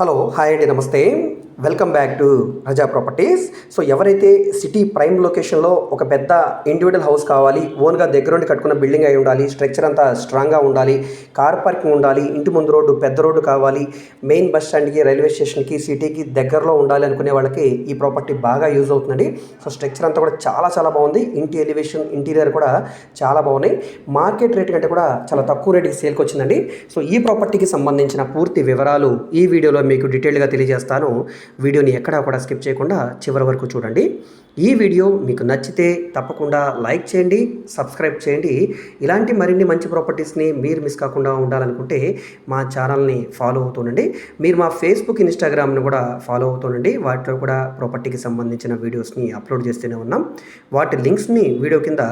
Hello hi अंडी नमस्ते welcome back to Raza properties so ఎవరైతే సిటీ ప్రైమ్ లొకేషన్లో ఒక పెద్ద ఇండివిజువల్ హౌస్ కావాలి ఓన్గా దగ్గరుండి కట్టుకున్న బిల్డింగ్ అయి ఉండాలి స్ట్రక్చర్ అంతా స్ట్రాంగ్గా ఉండాలి కార్ పార్కింగ్ ఉండాలి ఇంటి ముందు రోడ్డు పెద్ద రోడ్డు కావాలి మెయిన్ బస్ స్టాండ్కి రైల్వే స్టేషన్కి సిటీకి దగ్గరలో ఉండాలి అనుకునే వాళ్ళకి ఈ ప్రాపర్టీ బాగా యూజ్ అవుతుందండి. సో స్ట్రక్చర్ అంతా కూడా చాలా చాలా బాగుంది. ఇంటి ఎలివేషన్ ఇంటీరియర్ కూడా చాలా బాగున్నాయి. మార్కెట్ రేట్ కంటే కూడా చాలా తక్కువ రేటుకి సేల్కి వచ్చిందండి. సో ఈ ప్రాపర్టీకి సంబంధించిన పూర్తి వివరాలు ఈ వీడియోలో మీకు డీటెయిల్గా తెలియజేస్తాను. వీడియోని ఎక్కడా కూడా స్కిప్ చేయకుండా చివరి వరకు చూడండి. ఈ వీడియో మీకు నచ్చితే తప్పకుండా లైక్ చేయండి సబ్స్క్రైబ్ చేయండి. ఇలాంటి మరిన్ని మంచి ప్రాపర్టీస్ని మీరు మిస్ కాకుండా ఉండాలనుకుంటే మా ఛానల్ని ఫాలో అవుతుండండి మీరు మా ఫేస్బుక్ ఇన్స్టాగ్రామ్ని కూడా ఫాలో అవుతుండండి వాటిలో కూడా ప్రాపర్టీకి సంబంధించిన వీడియోస్ని అప్లోడ్ చేస్తూనే ఉన్నాం. వాటి లింక్స్ని వీడియో కింద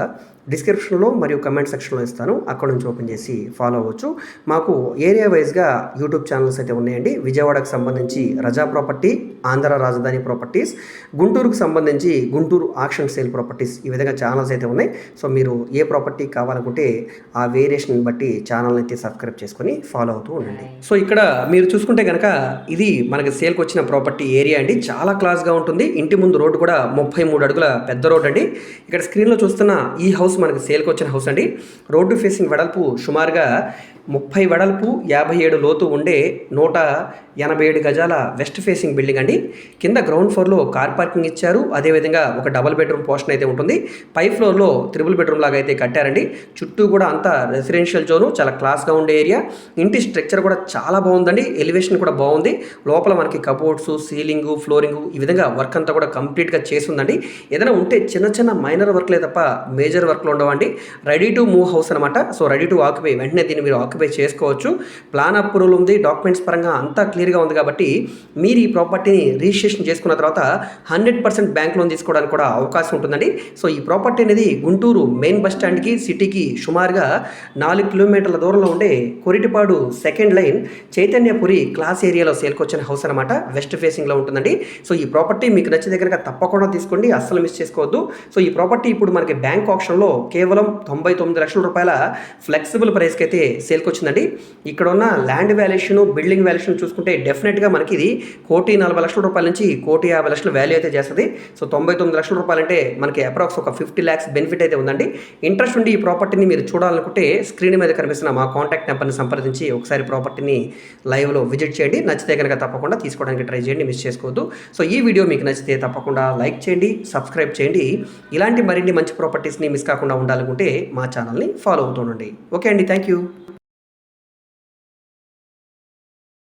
డిస్క్రిప్షన్లో మరియు కమెంట్ సెక్షన్లో ఇస్తాను. అక్కడ నుంచి ఓపెన్ చేసి ఫాలో అవ్వచ్చు. మాకు ఏరియా వైజ్గా యూట్యూబ్ ఛానల్స్ అయితే ఉన్నాయండి. విజయవాడకు సంబంధించి రజా ప్రాపర్టీ ఆంధ్ర రాజధాని ప్రాపర్టీస్ గుంటూరుకు సంబంధించి గుంటూరు ఆక్షన్ సేల్ ప్రాపర్టీస్ ఈ విధంగా ఛానల్స్ అయితే ఉన్నాయి. సో మీరు ఏ ప్రాపర్టీ కావాలనుకుంటే ఆ వేరియేషన్ బట్టి ఛానల్ అయితే సబ్స్క్రైబ్ చేసుకొని ఫాలో అవుతూ ఉండండి. సో ఇక్కడ మీరు చూసుకుంటే కనుక ఇది మనకి సేల్కి వచ్చిన ప్రాపర్టీ ఏరియా అండి. చాలా క్లాస్గా ఉంటుంది. ఇంటి ముందు రోడ్డు కూడా ముప్పై మూడు అడుగుల పెద్ద రోడ్ అండి. ఇక్కడ స్క్రీన్లో చూస్తున్న ఈ హౌస్ మనకు సేల్కి వచ్చిన హౌస్ అండి. రోడ్డు ఫేసింగ్ వెడల్పు సుమారుగా ముప్పై వెడల్పు యాభై ఏడు లోతు ఉండే నూట ఎనభై ఏడు గజాల వెస్ట్ ఫేసింగ్ బిల్డింగ్ అండి. కింద గ్రౌండ్ ఫ్లోర్లో కార్ పార్కింగ్ ఇచ్చారు. అదేవిధంగా ఒక డబుల్ బెడ్రూమ్ పోర్షన్ అయితే ఉంటుంది. పై ఫ్లోర్లో త్రిబుల్ బెడ్రూమ్ లాగా అయితే కట్టారండి. చుట్టూ కూడా అంతా రెసిడెన్షియల్ జోను చాలా క్లాస్గా ఉండే ఏరియా. ఇంటి స్ట్రక్చర్ కూడా చాలా బాగుందండి. ఎలివేషన్ కూడా బాగుంది. లోపల మనకి కబోర్డ్స్ సీలింగ్ ఫ్లోరింగ్ ఈ విధంగా వర్క్ అంతా కూడా కంప్లీట్గా చేస్తుందండి. ఏదైనా ఉంటే చిన్న చిన్న మైనర్ వర్క్లే తప్ప మేజర్ వర్క్లు ఉండవండి రెడీ టు మూవ్ హౌస్ అనమాట సో రెడీ టు ఆక్యుపై వెంటనే దీన్ని మీరు ఆక్యుపై చేసుకోవచ్చు. ప్లాన్ అప్రూవల్ ఉంది. డాక్యుమెంట్స్ పరంగా అంతా క్లియర్గా ఉంది కాబట్టి మీరు ఈ ప్రాపర్టీని రిజిస్ట్రేషన్ చేసుకున్న తర్వాత హండ్రెడ్ పర్సెంట్ బ్యాంక్ లోన్ తీసుకోవడానికి కూడా అవకాశం ఉంటుందండి. సో ఈ ప్రాపర్టీ అనేది గుంటూరు మెయిన్ బస్ స్టాండ్కి సిటీకి సుమారుగా నాలుగు కిలోమీటర్ల దూరంలో ఉండే Koritipadu second line Chaitanyapuri class ఏరియాలో సేల్కొచ్చిన హౌస్ అనమాట వెస్ట్ ఫేసింగ్లో ఉంటుందండి. సో ఈ ప్రాపర్టీ మీకు నచ్చిన దగ్గర తప్పకుండా తీసుకోండి. అస్సలు మిస్ చేసుకోవద్దు. సో ఈ ప్రాపర్టీ ఇప్పుడు మనకి బ్యాంక్ ఆప్షన్లో కేవలం తొంభై తొమ్మిది లక్షల రూపాయల ఫ్లెక్సిబుల్ ప్రైస్కి అయితే సేల్కి వచ్చిందండి ఇక్కడ ఉన్న ల్యాండ్ వాల్యుయేషన్ బిల్డింగ్ వాల్యుయేషన్ చూసుకుంటే డెఫినెట్గా మనకి ఇది కోటి నలభై లక్షల రూపాయల నుంచి కోటి యాభై లక్షల వాల్యూ అయితే చేస్తుంది. సో తొంభై తొమ్మిది లక్షల రూపాయలు అంటే మనకి అప్రాక్స్ ఒక ఫిఫ్టీ ల్యాక్స్ బెనిఫిట్ అయితే ఉందండి. ఇంట్రెస్ట్ ఉండి ఈ ప్రాపర్టీని మీరు చూడాలనుకుంటే స్క్రీన్ మీద కనిపిస్తున్న మా కాంటాక్ట్ నెంబర్ని సంప్రదించి ఒకసారి ప్రాపర్టీని లైవ్లో విజిట్ చేయండి. నచ్చితే కనుక తప్పకుండా తీసుకోవడానికి ట్రై చేయండి మిస్ చేసుకోవద్దు. సో ఈ వీడియో మీకు నచ్చితే తప్పకుండా లైక్ చేయండి సబ్స్క్రైబ్ చేయండి. ఇలాంటి మరిన్ని మంచి ప్రాపర్టీస్ని మిస్ కాకుండా ఉండాలనుకుంటే మా ఛానల్ని ఫాలో అవుతుండండి. ఓకే అండి థ్యాంక్ యూ